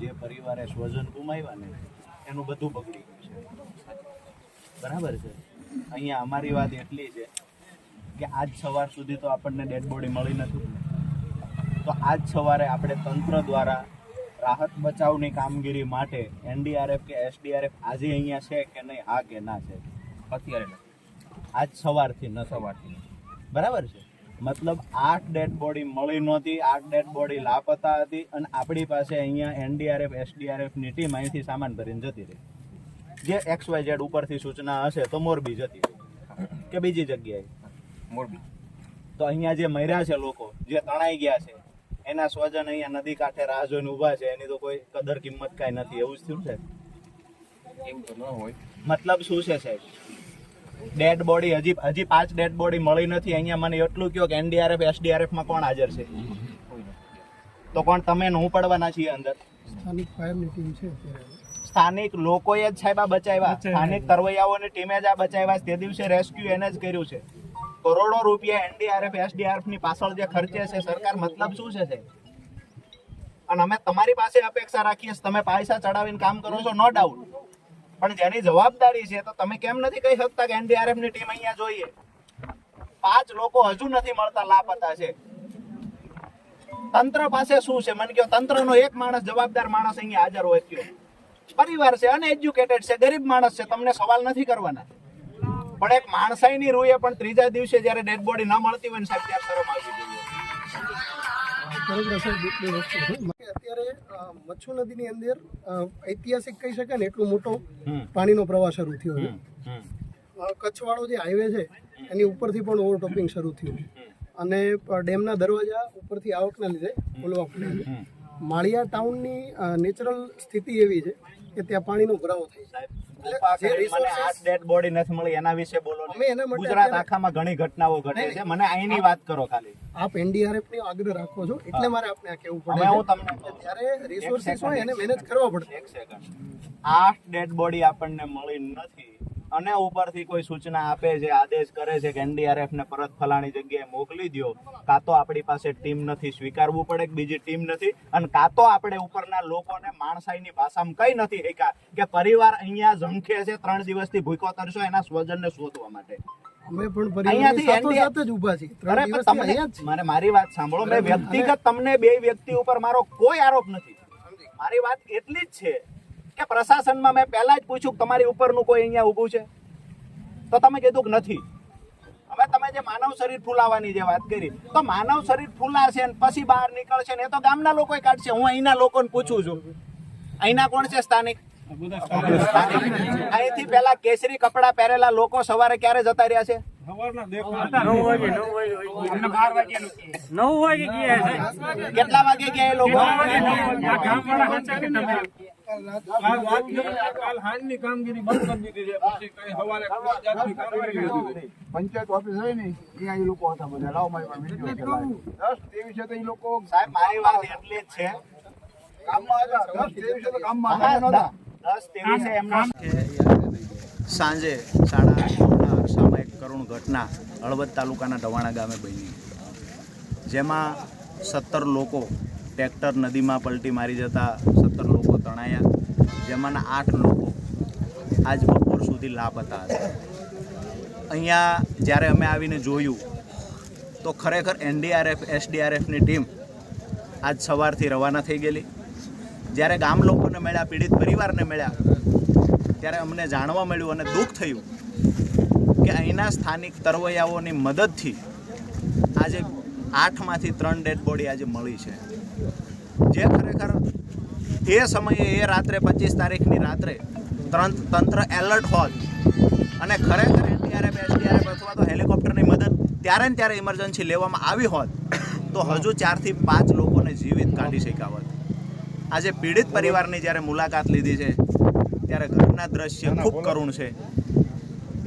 જે પરિવારે સ્વજન ગુમાવ્યા ને એનું બધું બગડી ગયું છે. બરાબર છે? અહીંયા અમારી વાત એટલી છે કે આજ સવાર સુધી તો આપણને ડેડ બોડી મળી નથી. તો આજ સવારે આપણે તંત્ર દ્વારા રાહત બચાવની કામગીરી માટે એનડીઆરએફ કે એસડીઆરએફ આજે અહીંયા છે કે નહીં હા કે ના છે? અત્યારે આજ સવારથી ન સવારથી બરાબર છે? મતલબ આઠ ડેડ બોડી મળી નહોતી આઠ ડેડ બોડી લાપતા હતી અને આપણી પાસે અહીંયા એનડીઆરએફ એસડીઆરએફની ટીમ અહીંથી સામાન ભરીને જતી રહી. જે એક્સ વાય ઝેડ ઉપરથી સૂચના હશે તો મોરબી જતી રહી. કે બીજી જગ્યાએ? મોરબી. તો અહીંયા જે મર્યા છે લોકો જે તણાઈ ગયા છે એના સ્વજન અહીંયા નદી કાંઠે રાહ જોઈને ઊભા છે એની તો કોઈ કદર કિંમત કાંઈ નથી. એવું જ થયું છે? એવું તો ન હોય. મતલબ શું છે સાહેબ? ડેડ બોડી હજી હજી પાંચ ડેડ બોડી મળી નથી. અહીંયા મને એટલું કહો કે એનડીઆરએફ એસડીઆરએફમાં કોણ હાજર છે? તો કોણ તમે ને હું પડવાના છીએ અંદર. સ્થાનિક ફાયરની ટીમ છે સ્થાનિક લોકોએ જ સાહેબ આ બચાવ્યા. સ્થાનિક તરવૈયાઓની ટીમે જ આ બચાવ્યા. તે દિવસે રેસ્ક્યુ એને જ કર્યું છે. કરોડો રૂપિયા એનડીઆરએફ એસડીઆરએફની પાછળ જે ખર્ચે છે સરકાર મતલબ શું છે અને અમે તમારી પાસે અપેક્ષા રાખીએ તમે પૈસા ચડાવીને કામ કરો છો નો ડાઉટ પણ જેની જવાબદારી છે તો તમે કેમ નથી કહી શકતા કે એનડીઆરએફની ટીમ અહીંયા જોઈએ? પાંચ લોકો હજુ નથી મળતા લાપતા છે. તંત્ર પાસે શું છે? મને કહો, તંત્રનો એક માણસ, જવાબદાર માણસ અહીંયા હાજર હોય કયો પરિવાર છે અનએજ્યુકેટેડ છે, ગરીબ માણસ છે, તમને સવાલ નથી કરવાના. પણ એક માણસાઈની રૂએ પણ ત્રીજા દિવસે જ્યારે ડેડ બોડી ન મળતી હોય ને સાહેબ, ત્યારે શરમ આવી જોઈએ. છે અત્યારે મચ્છુ નદીની અંદર ઐતિહાસિક કહી શકાય ને એટલો મોટો પાણીનો પ્રવાહ શરૂ થયો છે. કચ્છવાળો જે હાઈવે છે એની ઉપરથી પણ ઓવરટોપિંગ શરૂ થયું. અને ડેમના દરવાજા ઉપરથી આવકના લીધે ખોલવા પડ્યા માળિયા ટાઉનની નેચરલ સ્થિતિ એવી છે કે ત્યાં પાણીનો ભરાવો થાય. સાહેબ, કૃપા કરી મને આ ડેડ બોડી નથી મળી એના વિશે બોલો ગુજરાત આખામાં ઘણી ઘટનાઓ ઘટે છે. મને અહીંની વાત કરો ખાલી. આપ એનડીઆરએફની આગ્રહ રાખો છો એટલે મારે આપને આ કહેવું પડે હું તમને ત્યારે રિસોર્સિસ હોય એને મેનેજ કરવા પડે. એક સેકન્ડ આઠ ડેડ બોડી આપણને મળી નથી. અને ઉપરથી કોઈ સૂચના આપે છે આદેશ કરે છે કે એનડીઆરએફ ને પરત ફલાણી જગ્યાએ મોકલી દો કાં તો આપણી પાસે ટીમ નથી સ્વીકારવું પડે કે બીજી ટીમ નથી અને કાં તો આપણે ઉપરના લોકોને માણસાઈની ભાષામાં કઈ નથી શીખ્યા કે પરિવાર અહીંયા ઝંખે છે ત્રણ દિવસથી ભૂખો તરશો એના સ્વજનને શોધવા માટે. અમે પણ જ ઊભા છીએ. મારે મારી વાત સાંભળો. મેં વ્યક્તિગત તમને બે વ્યક્તિ ઉપર મારો કોઈ આરોપ નથી. મારી વાત એટલી જ છે પ્રશાસનમાં મેં પહેલા જ પૂછ્યું કે તમારી ઉપરનું કોઈ અહીંયા ઊભું છે? તો તમે કીધું કે નથી. હવે તમે જે માનવ શરીર ફૂલાવાની જે વાત કરી તો માનવ શરીર ફૂલાશે ને પછી બહાર નીકળશે ને એ તો ગામના લોકો કાઢશે. હું અહીંના લોકોને પૂછું છું. અહીંના કોણ છે સ્થાનિક. અહીંથી પેલા કેસરી કપડા પહેરેલા લોકો સવારે ક્યારે જતા રહ્યા છે? નવ વાગે ગયા છે. કેટલા વાગે ગયા એ લોકો? આ ગામવાળા સાચા કે તમે? પંચાયત ઓફિસ હોય ને ત્યાં એ લોકો હતા બધા. લાવો મારી છે. દસ ત્રેવીસે તો એ લોકો સાહેબ મારી વાત એટલી જ છે. કામમાં કામમાં સાંજે સાડા કરુણ ઘટના હળવદ તાલુકાના ઢવાણા ગામે બની. જેમાં સત્તર લોકો ટ્રેક્ટર નદીમાં પલટી મારી જતા સત્તર લોકો તણાયા, જેમાંના આઠ લોકો આજ બપોર સુધી લાપતા હતા. અહીંયા જ્યારે અમે આવીને જોયું, તો ખરેખર એનડીઆરએફ, એસડીઆરએફની ટીમ આજ સવારથી રવાના થઈ ગયેલી. જ્યારે ગામ લોકોને મળ્યા, પીડિત પરિવારને મળ્યા, ત્યારે અમને જાણવા મળ્યું અને દુઃખ થયું કે અહીંના સ્થાનિક તરવૈયાઓની મદદથી આજે આઠમાંથી ત્રણ ડેડ બોડી આજે મળી છે. જે ખરેખર એ સમયે એ રાત્રે પચીસ તારીખની રાત્રે તંત્ર તંત્ર એલર્ટ હોત અને ખરેખર એનડીઆરએફ એસડીઆરએફ અથવા તો હેલિકોપ્ટરની મદદ ત્યારે ને ત્યારે ઇમરજન્સી લેવામાં આવી હોત તો હજુ ચારથી પાંચ લોકોને જીવિત કાઢી શક્યા હોત. આજે પીડિત પરિવારની જ્યારે મુલાકાત લીધી છે ત્યારે ઘરના દ્રશ્ય ખૂબ કરુણ છે.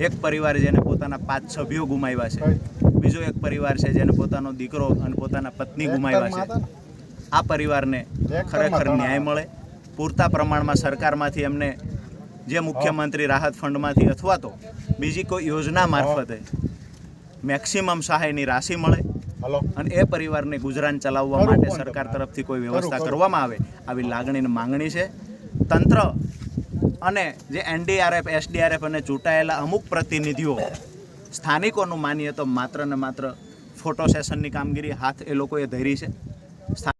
એક પરિવાર જેને પોતાના પાંચ સભ્યો ગુમાવ્યા છે. બીજો એક પરિવાર છે જેને પોતાનો દીકરો અને પોતાના પત્ની ગુમાવ્યા છે. આ પરિવારને ખરેખર ન્યાય મળે. પૂરતા પ્રમાણમાં સરકારમાંથી એમને જે મુખ્યમંત્રી રાહત ફંડમાંથી અથવા તો બીજી કોઈ યોજના મારફતે મેક્સિમમ સહાયની રાશિ મળે અને એ પરિવારને ગુજરાન ચલાવવા માટે સરકાર તરફથી કોઈ વ્યવસ્થા કરવામાં આવે આવી લાગણીની માંગણી છે. તંત્ર અને જે એનડીઆરએફ, એસડીઆરએફ અને ચૂંટાયેલા અમુક પ્રતિનિધિઓ સ્થાનિકોનું માનીએ તો માત્ર ને માત્ર ફોટો સેશનની કામગીરી હાથ એ લોકોએ ધરી છે.